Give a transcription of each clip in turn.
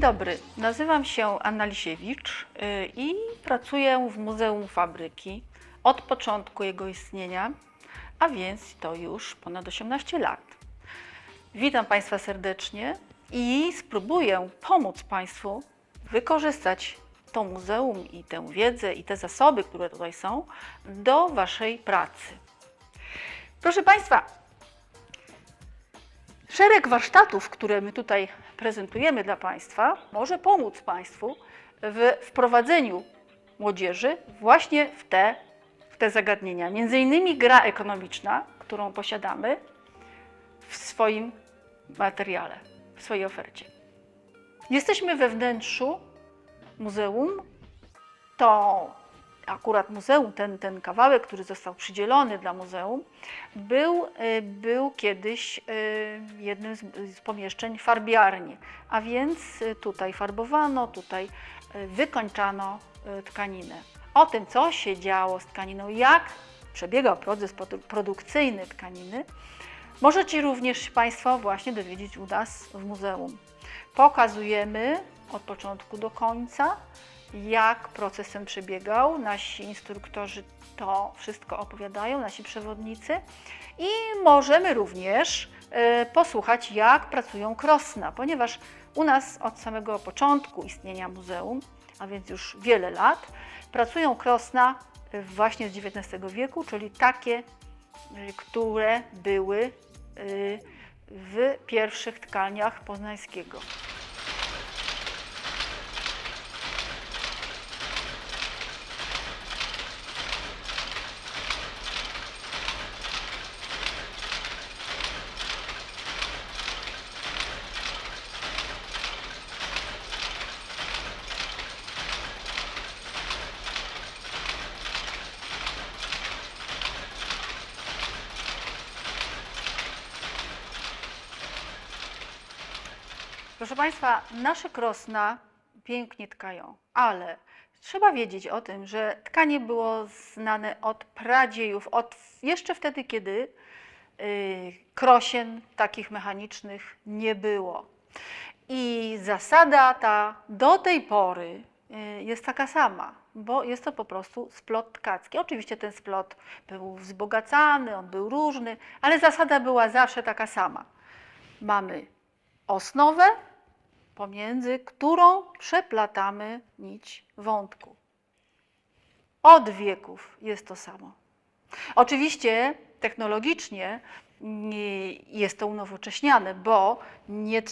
Dzień dobry, nazywam się Anna Lisiewicz y, i pracuję w Muzeum Fabryki od początku jego istnienia, a więc to już ponad 18 lat. Witam Państwa serdecznie i spróbuję pomóc Państwu wykorzystać to muzeum i tę wiedzę i te zasoby, które tutaj są, do Waszej pracy. Proszę Państwa, Szereg warsztatów, które my tutaj prezentujemy dla Państwa, może pomóc Państwu w wprowadzeniu młodzieży właśnie w te, w te zagadnienia. Między innymi gra ekonomiczna, którą posiadamy w swoim materiale, w swojej ofercie. Jesteśmy we wnętrzu muzeum. To akurat muzeum, ten, ten kawałek, który został przydzielony dla muzeum, był, y, był kiedyś y, jednym z, pomieszczeń farbiarni. A więc y, tutaj farbowano, tutaj wykończano tkaninę. O tym, co się działo z tkaniną, jak przebiegał proces produ- produkcyjny tkaniny, możecie również Państwo właśnie dowiedzieć u nas w muzeum. Pokazujemy od początku do końca, jak proces ten przebiegał. Nasi instruktorzy to wszystko opowiadają, nasi przewodnicy. I możemy również e, posłuchać, jak pracują krosna, ponieważ u nas od samego początku istnienia muzeum, a więc już wiele lat, pracują krosna e, właśnie z XIX wieku, czyli takie, e, które były w pierwszych tkalniach poznańskiego. Proszę Państwa, nasze krosna pięknie tkają, ale trzeba wiedzieć o tym, że tkanie było znane od pradziejów, od jeszcze wtedy, kiedy y, krosien takich mechanicznych nie było. I zasada ta do tej pory y, jest taka sama, bo jest to po prostu splot tkacki. Oczywiście ten splot był wzbogacany, on był różny, ale zasada była zawsze taka sama. Mamy osnowę, pomiędzy którą przeplatamy nić wątku. Od wieków jest to samo. Oczywiście technologicznie nie jest to unowocześniane, bo nie,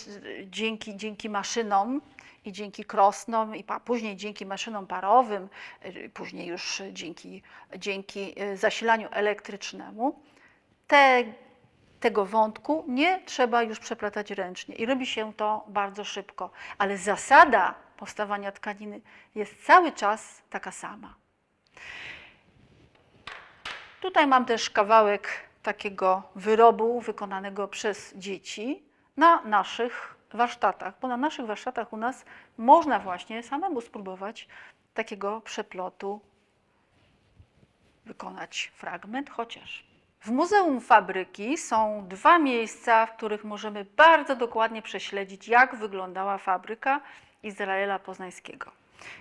dzięki, dzięki maszynom i dzięki krosnom, i później dzięki maszynom parowym, y, później już dzięki, dzięki y, zasilaniu elektrycznemu, te tego wątku nie trzeba już przeplatać ręcznie i robi się to bardzo szybko, ale zasada powstawania tkaniny jest cały czas taka sama. Tutaj mam też kawałek takiego wyrobu wykonanego przez dzieci na naszych warsztatach, bo na naszych warsztatach u nas można właśnie samemu spróbować takiego przeplotu wykonać fragment chociaż. W Muzeum Fabryki są dwa miejsca, w których możemy bardzo dokładnie prześledzić, jak wyglądała fabryka Izraela Poznańskiego.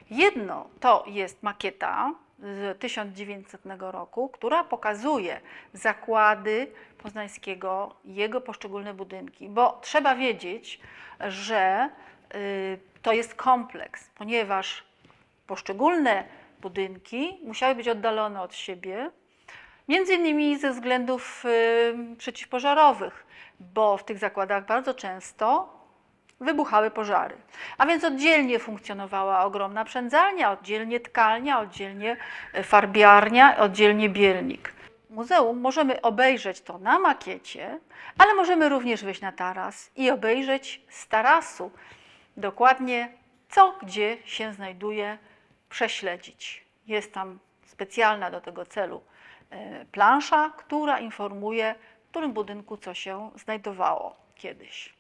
Jedno to jest makieta z 1900 roku, która pokazuje zakłady Poznańskiego, jego poszczególne budynki, bo trzeba wiedzieć, że y, to jest kompleks, ponieważ poszczególne budynki musiały być oddalone od siebie, Między innymi ze względów przeciwpożarowych, bo w tych zakładach bardzo często wybuchały pożary. A więc oddzielnie funkcjonowała ogromna przędzalnia, oddzielnie tkalnia, oddzielnie e, farbiarnia, oddzielnie bielnik. W muzeum możemy obejrzeć to na makiecie, ale możemy również wejść na taras i obejrzeć z tarasu dokładnie co gdzie się znajduje, prześledzić. Jest tam specjalna do tego celu plansza, która informuje, w którym budynku co się znajdowało kiedyś.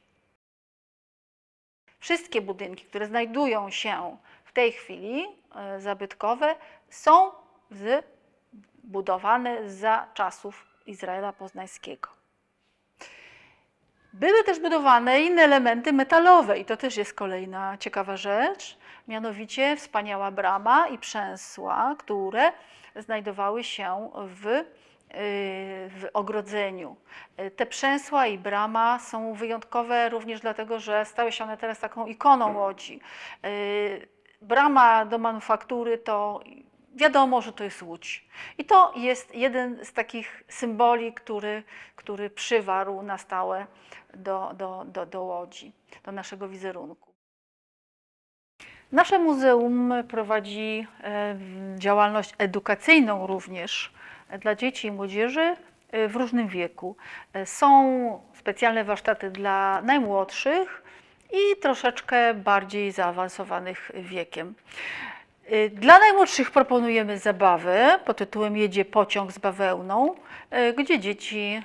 Wszystkie budynki, które znajdują się w tej chwili e, zabytkowe, są zbudowane za czasów Izraela Poznańskiego. Były też budowane inne elementy metalowe i to też jest kolejna ciekawa rzecz, mianowicie wspaniała brama i przęsła, które znajdowały się w, y, w ogrodzeniu. Te przęsła i brama są wyjątkowe również dlatego, że stały się one teraz taką ikoną Łodzi. Y, Brama do manufaktury to wiadomo, że to jest Łódź. I to jest jeden z takich symboli, który, który przywarł na stałe do, do, do, do Łodzi, do naszego wizerunku. Nasze muzeum prowadzi e, działalność edukacyjną również dla dzieci i młodzieży e, w różnym wieku. E, Są specjalne warsztaty dla najmłodszych i troszeczkę bardziej zaawansowanych wiekiem. Y, Dla najmłodszych proponujemy zabawę pod tytułem Jedzie pociąg z bawełną, y, gdzie dzieci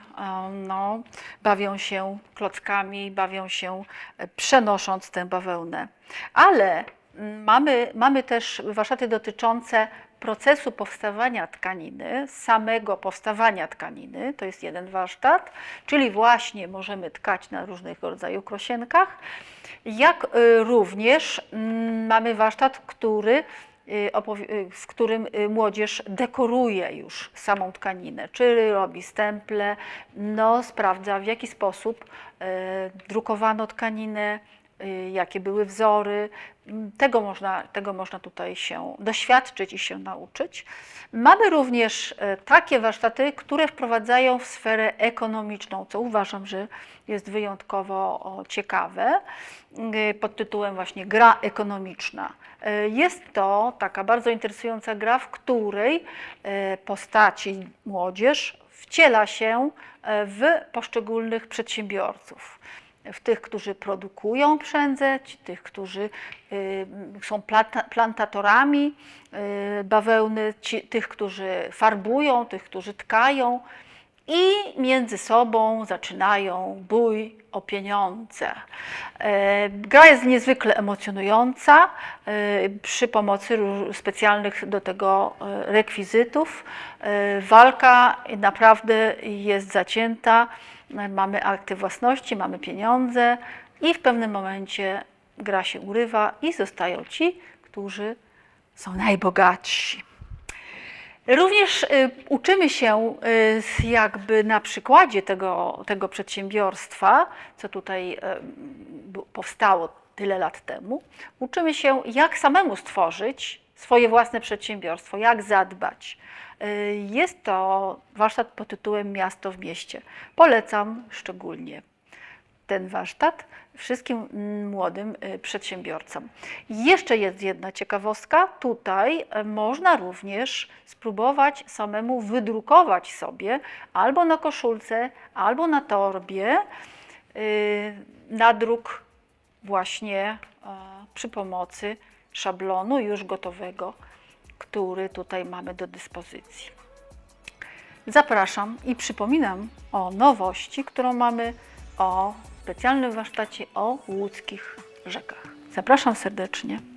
no, bawią się klockami, bawią się e, przenosząc tę bawełnę. Ale mm, mamy, mamy też warsztaty dotyczące procesu powstawania tkaniny, samego powstawania tkaniny, to jest jeden warsztat, czyli właśnie możemy tkać na różnego rodzaju krosienkach, jak y, również mm, mamy warsztat, który y, y, w którym y, młodzież dekoruje już samą tkaninę, czyli robi stemple, no, sprawdza w jaki sposób drukowano tkaninę, y, jakie były wzory. Tego można, tego można tutaj się doświadczyć i się nauczyć. Mamy również e, takie warsztaty, które wprowadzają w sferę ekonomiczną, co uważam, że jest wyjątkowo ciekawe, y, pod tytułem właśnie gra ekonomiczna. Jest to taka bardzo interesująca gra, w której postaci młodzież wciela się w poszczególnych przedsiębiorców. W tych, którzy produkują przędzę, tych, którzy y, są planta, plantatorami y, bawełny, tych, którzy farbują, tych, którzy tkają i między sobą zaczynają bój o pieniądze. E, Gra jest niezwykle emocjonująca przy pomocy specjalnych do tego rekwizytów. Walka naprawdę jest zacięta. Mamy akty własności, mamy pieniądze i w pewnym momencie gra się urywa i zostają ci, którzy są najbogatsi. Również y, uczymy się y, jakby na przykładzie tego, tego przedsiębiorstwa, co tutaj y, powstało tyle lat temu, uczymy się, jak samemu stworzyć swoje własne przedsiębiorstwo, jak zadbać. Y, Jest to warsztat pod tytułem Miasto w mieście. Polecam szczególnie ten warsztat wszystkim mm, młodym y, przedsiębiorcom. Jeszcze jest jedna ciekawostka. Tutaj e, można również spróbować samemu wydrukować sobie albo na koszulce, albo na torbie y, nadruk właśnie przy pomocy szablonu już gotowego, który tutaj mamy do dyspozycji. Zapraszam i przypominam o nowości, którą mamy o specjalnym warsztacie o łódzkich rzekach. Zapraszam serdecznie.